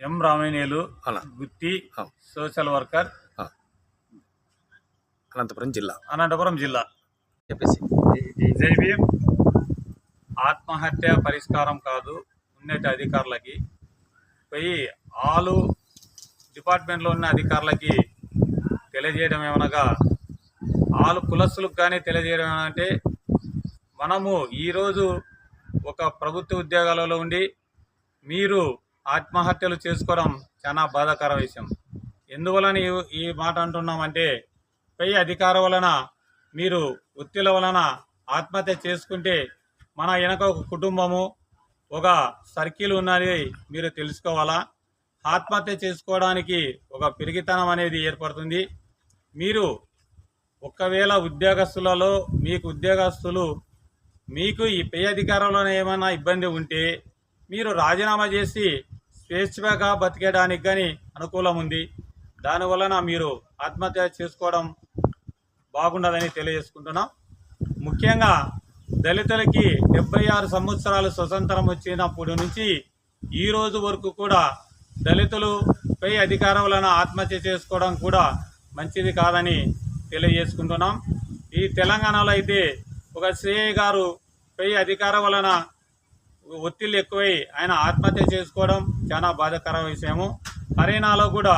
ఎం రామేనేలు అలా. గుత్తి. Social worker. Anantapuram జిల్లా. అనంతపురం జిల్లా. చెప్పేసి. ఆత్మహత్య పరిష్కారం కాదు ఉన్నత అధికారులకి. పోయి ఆలు డిపార్ట్మెంట్లో ఉన్న అధికారులకి తెలియజేయడం ఏమనగా ఆలు కులస్తులకు కానీ తెలియజేయడం ఏమనంటే మనము ఈరోజు ఒక ప్రభుత్వ ఉద్యోగాలలో ఉండి మీరు ఆత్మహత్యలు చేసుకోవడం చాలా బాధాకర విషయం. ఎందువలన ఈ- ఈ మాట అంటున్నామంటే పై అధికారం వలన మీరు వృత్తిల వలన ఆత్మహత్య చేసుకుంటే మన వెనక ఒక కుటుంబము ఒక సర్కిల్ ఉన్నది మీరు తెలుసుకోవాలా? ఆత్మహత్య చేసుకోవడానికి ఒక పెరిగితనం అనేది ఏర్పడుతుంది. మీరు ఒకవేళ ఉద్యోగస్తులలో మీకు ఉద్యోగస్తులు మీకు ఈ పే అధికారంలో ఏమైనా ఇబ్బంది ఉంటే మీరు రాజీనామా చేసి స్వేచ్ఛగా బతికేయడానికి కానీ అనుకూలం ఉంది. దానివలన మీరు ఆత్మహత్య చేసుకోవడం బాగుండదని తెలియజేసుకుంటున్నాం. ముఖ్యంగా దళితులకి డెబ్బై ఆరు సంవత్సరాలు స్వతంత్రం వచ్చినప్పటి నుంచి ఈ రోజు వరకు కూడా దళితులు పై అధికారం వలన ఆత్మహత్య చేసుకోవడం కూడా మంచిది కాదని తెలియజేసుకుంటున్నాం. ఈ తెలంగాణలో అయితే ఒక సిఐ గారు పై అధికారం వలన ఒత్తిళ్ళు ఎక్కువై ఆయన ఆత్మహత్య చేసుకోవడం చాలా బాధాకర విషయము. హర్యానాలో కూడా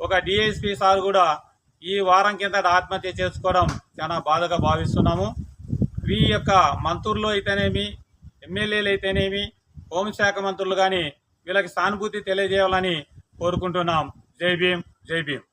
ఒక డిఎస్పీ సార్ కూడా ఈ వారం కింద ఆత్మహత్య చేసుకోవడం చాలా బాధగా భావిస్తున్నాము. ఈ యొక్క మంత్రులు అయితేనేమి ఎమ్మెల్యేలు అయితేనేమి హోంశాఖ మంత్రులు కానీ వీళ్ళకి సానుభూతి తెలియజేయాలని కోరుకుంటున్నాం. జై భీం జై భీం